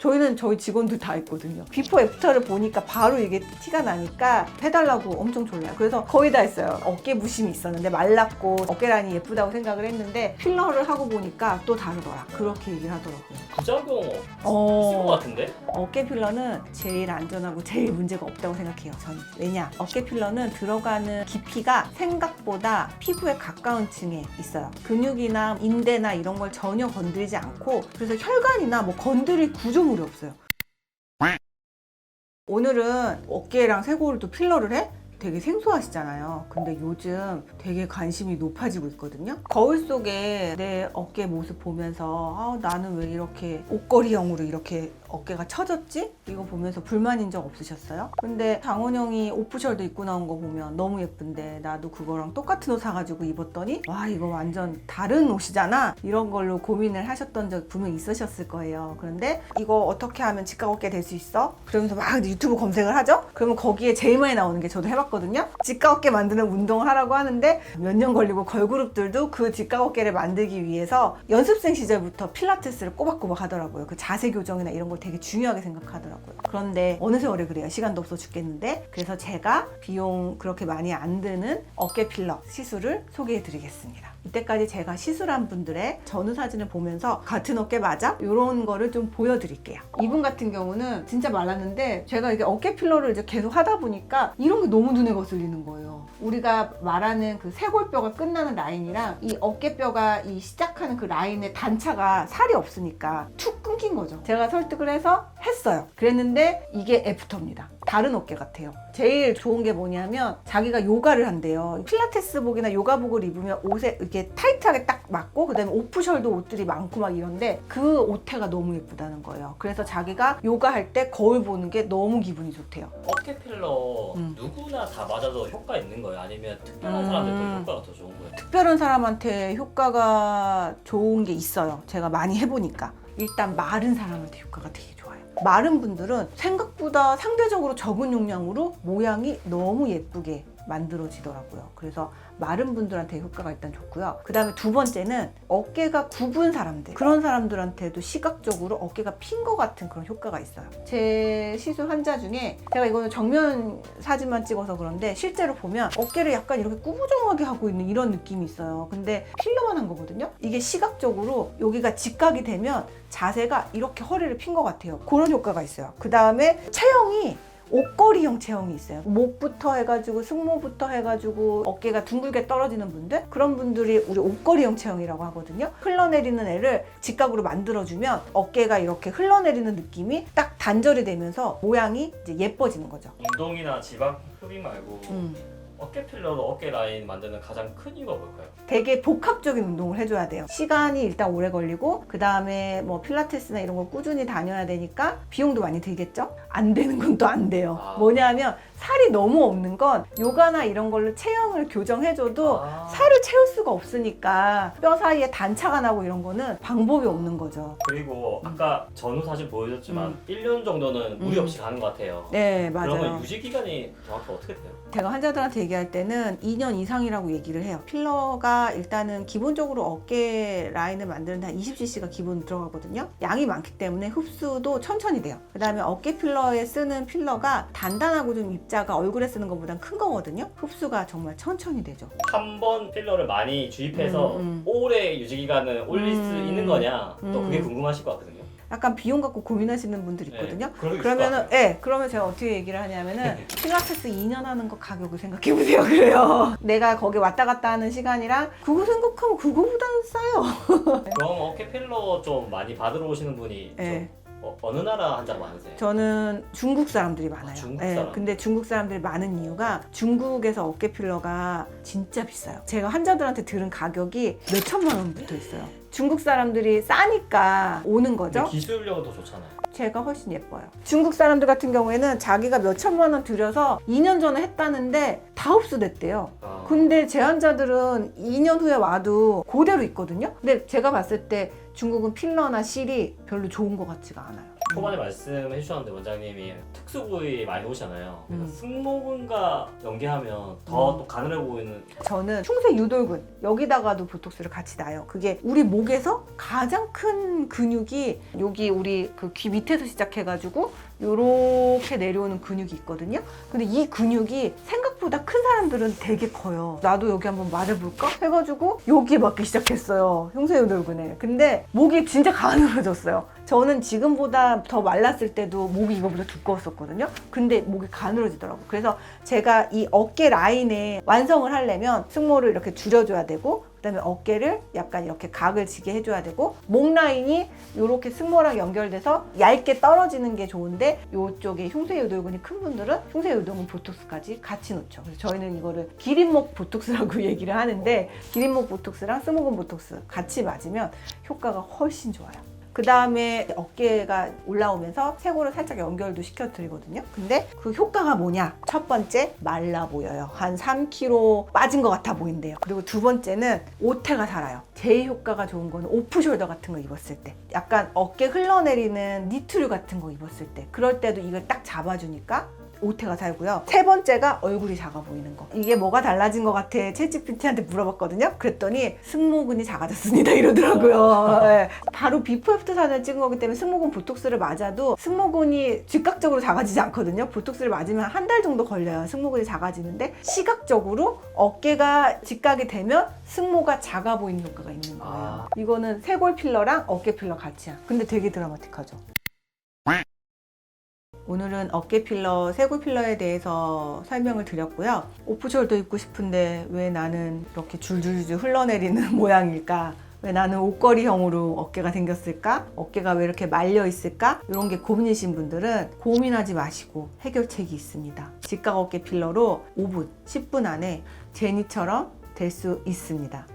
저희는 저희 직원들 다 했거든요. 비포 애프터를 보니까 바로 이게 티가 나니까 해달라고 엄청 졸라요. 그래서 거의 다 했어요. 어깨 부심이 있었는데 말랐고 어깨 라인이 예쁘다고 생각을 했는데 필러를 하고 보니까 또 다르더라. 그렇게 얘기를 하더라고요. 부작용 있을 어... 것 같은데? 어깨 필러는 제일 안전하고 제일 문제가 없다고 생각해요. 저는. 왜냐? 어깨 필러는 들어가는 깊이가 생각보다 피부에 가까운 층에 있어요. 근육이나 인대나 이런 걸 전혀 건드리지 않고 그래서 혈관이나 뭐 건드릴 구조 물이 없어요. 오늘은 어깨랑 쇄골도 필러를 해? 되게 생소하시잖아요. 근데 요즘 되게 관심이 높아지고 있거든요. 거울 속에 내 어깨 모습 보면서 아, 나는 왜 이렇게 옷걸이형으로 이렇게 어깨가 처졌지? 이거 보면서 불만인 적 없으셨어요? 근데 장원영이 오프셜도 입고 나온 거 보면 너무 예쁜데 나도 그거랑 똑같은 옷 사가지고 입었더니 와 이거 완전 다른 옷이잖아 이런 걸로 고민을 하셨던 적 분명 있으셨을 거예요. 그런데 이거 어떻게 하면 직각 어깨 될 수 있어? 그러면서 막 유튜브 검색을 하죠? 그러면 거기에 제일 많이 나오는 게 저도 해봤거든요. 직각 어깨 만드는 운동을 하라고 하는데 몇 년 걸리고 걸그룹들도 그 직각 어깨를 만들기 위해서 연습생 시절부터 필라테스를 꼬박꼬박 하더라고요. 그 자세 교정이나 이런 걸 되게 중요하게 생각하더라고요. 그런데 어느 세월에 그래요. 시간도 없어 죽겠는데. 그래서 제가 비용 그렇게 많이 안 드는 어깨 필러 시술을 소개해 드리겠습니다. 이때까지 제가 시술한 분들의 전후 사진을 보면서 같은 어깨 맞아? 이런 거를 좀 보여드릴게요. 이분 같은 경우는 진짜 말랐는데 제가 이게 어깨 필러를 이제 계속 하다 보니까 이런 게 너무 눈에 거슬리는 거예요. 우리가 말하는 그 쇄골뼈가 끝나는 라인이랑 이 어깨뼈가 이 시작하는 그 라인의 단차가 살이 없으니까 툭 끊긴 거죠. 제가 설득을 해서 했어요. 그랬는데 이게 애프터입니다. 다른 어깨 같아요. 제일 좋은 게 뭐냐면 자기가 요가를 한대요. 필라테스복이나 요가복을 입으면 옷에 이렇게 타이트하게 딱 맞고 그다음에 오프숄더 옷들이 많고 막 이런데 그 옷태가 너무 예쁘다는 거예요. 그래서 자기가 요가 할 때 거울 보는 게 너무 기분이 좋대요. 어깨 필러 음. 누구나 다 맞아도 효과 있는 거예요? 아니면 특별한 음. 사람들도 효과가 더 좋은 거예요? 특별한 사람한테 효과가 좋은 게 있어요. 제가 많이 해보니까. 일단 마른 사람한테 효과가 되게 좋아요. 마른 분들은 생각보다 상대적으로 적은 용량으로 모양이 너무 예쁘게 만들어지더라고요. 그래서 마른 분들한테 효과가 일단 좋고요. 그 다음에 두 번째는 어깨가 굽은 사람들. 그런 사람들한테도 시각적으로 어깨가 핀 것 같은 그런 효과가 있어요. 제 시술 환자 중에 제가 이거는 정면 사진만 찍어서 그런데 실제로 보면 어깨를 약간 이렇게 꾸부정하게 하고 있는 이런 느낌이 있어요. 근데 필러만 한 거거든요. 이게 시각적으로 여기가 직각이 되면 자세가 이렇게 허리를 핀 것 같아요. 그런 효과가 있어요. 그 다음에 체형이 옷걸이형 체형이 있어요. 목부터 해가지고 승모부터 해가지고 어깨가 둥글게 떨어지는 분들 그런 분들이 우리 옷걸이형 체형이라고 하거든요. 흘러내리는 애를 직각으로 만들어주면 어깨가 이렇게 흘러내리는 느낌이 딱 단절이 되면서 모양이 이제 예뻐지는 거죠. 운동이나 지방 흡입 말고 음. 어깨 필러로 어깨 라인 만드는 가장 큰 이유가 뭘까요? 되게 복합적인 운동을 해줘야 돼요. 시간이 일단 오래 걸리고 그 다음에 뭐 필라테스나 이런 걸 꾸준히 다녀야 되니까 비용도 많이 들겠죠? 안 되는 건 또 안 돼요. 아. 뭐냐면 살이 너무 없는 건 요가나 이런 걸로 체형을 교정해줘도 아. 살을 채울 수가 없으니까 뼈 사이에 단차가 나고 이런 거는 방법이 없는 거죠. 그리고 아까 전후 사진 보여줬지만 음. 1년 정도는 무리 음. 없이 가는 것 같아요. 네, 맞아요. 그러면 유지 기간이 정확히 어떻게 돼요? 제가 환자들한테 얘기할 때는 2년 이상이라고 얘기를 해요. 필러가 일단은 기본적으로 어깨 라인을 만드는데 한 20cc가 기본 들어가거든요. 양이 많기 때문에 흡수도 천천히 돼요. 그 다음에 어깨 필러에 쓰는 필러가 단단하고 좀 입자가 얼굴에 쓰는 것보다 큰 거거든요. 흡수가 정말 천천히 되죠. 한 번 필러를 많이 주입해서 음, 음. 오래 유지 기간을 올릴 수 음. 있는 거냐 또 그게 음. 궁금하실 것 같거든요. 약간 비용 갖고 고민하시는 분들 있거든요. 네, 그런 게 있을 것 그러면은, 같아요. 예, 그러면 제가 어떻게 얘기를 하냐면은, 필라테스 2년 하는 거 가격을 생각해 보세요. 그래요. 내가 거기 왔다 갔다 하는 시간이랑, 그거 생각하면 그거보다는 싸요. 그럼 어깨 필러 좀 많이 받으러 오시는 분이 예. 좀 어, 어 느 나라 환자가 많으세요? 저는 중국 사람들이 많아요. 아, 중국 예, 사람. 근데 중국 사람들이 많은 이유가 중국에서 어깨 필러가 진짜 비싸요. 제가 환자들한테 들은 가격이 몇 천만 원부터 있어요. 중국 사람들이 싸니까 오는 거죠. 기술력은 더 좋잖아요. 제가 훨씬 예뻐요. 중국 사람들 같은 경우에는 자기가 몇 천만 원 들여서 2년 전에 했다는데 다 흡수됐대요. 아, 근데 제 환자들은 2년 후에 와도 그대로 있거든요. 근데 제가 봤을 때 중국은 필러나 실이 별로 좋은 것 같지가 않아요. 초반에 말씀해 주셨는데 원장님이 특수 부위 많이 오잖아요. 그래서 음. 승모근과 연계하면 더 음. 또 가늘어 보이는 저는 충세 유돌근 여기다가도 보톡스를 같이 놔요. 그게 우리 목에서 가장 큰 근육이 여기 우리 그 귀 밑에서 시작해가지고 요렇게 내려오는 근육이 있거든요. 근데 이 근육이 생 각보다 큰 사람들은 되게 커요. 나도 여기 한번 맞아볼까? 해가지고 여기에 맞기 시작했어요. 흉쇄유돌근에. 근데 목이 진짜 가늘어졌어요. 저는 지금보다 더 말랐을 때도 목이 이거보다 두꺼웠었거든요. 근데 목이 가늘어지더라고요. 그래서 제가 이 어깨 라인에 완성을 하려면 승모를 이렇게 줄여줘야 되고 그다음에 어깨를 약간 이렇게 각을 지게 해줘야 되고 목 라인이 이렇게 승모랑 연결돼서 얇게 떨어지는 게 좋은데 이쪽에 흉쇄유돌근이 큰 분들은 흉쇄유돌근 보톡스까지 같이 놓죠. 그래서 저희는 이거를 기린목 보톡스라고 얘기를 하는데 기린목 보톡스랑 승모근 보톡스 같이 맞으면 효과가 훨씬 좋아요. 그 다음에 어깨가 올라오면서 쇄골을 살짝 연결도 시켜드리거든요. 근데 그 효과가 뭐냐? 첫 번째, 말라 보여요. 한 3kg 빠진 것 같아 보인대요. 그리고 두 번째는 오태가 살아요. 제일 효과가 좋은 거는 오프숄더 같은 거 입었을 때. 약간 어깨 흘러내리는 니트류 같은 거 입었을 때. 그럴 때도 이걸 딱 잡아주니까 오태가 살고요. 세 번째가 얼굴이 작아 보이는 거. 이게 뭐가 달라진 것 같아? 채찌피티한테 물어봤거든요. 그랬더니 승모근이 작아졌습니다. 이러더라고요. 네. 바로 비포 애프터 사진을 찍은 거기 때문에 승모근 보톡스를 맞아도 승모근이 즉각적으로 작아지지 않거든요. 보톡스를 맞으면 한 달 정도 걸려요. 승모근이 작아지는데 시각적으로 어깨가 직각이 되면 승모가 작아 보이는 효과가 있는 거예요. 아. 이거는 쇄골 필러랑 어깨 필러 같이야. 근데 되게 드라마틱하죠. 오늘은 어깨 필러, 쇄골 필러에 대해서 설명을 드렸고요. 오프숄더 입고 싶은데 왜 나는 이렇게 줄줄줄 흘러내리는 모양일까? 왜 나는 옷걸이형으로 어깨가 생겼을까? 어깨가 왜 이렇게 말려 있을까? 이런 게 고민이신 분들은 고민하지 마시고 해결책이 있습니다. 직각 어깨 필러로 5분, 10분 안에 제니처럼 될 수 있습니다.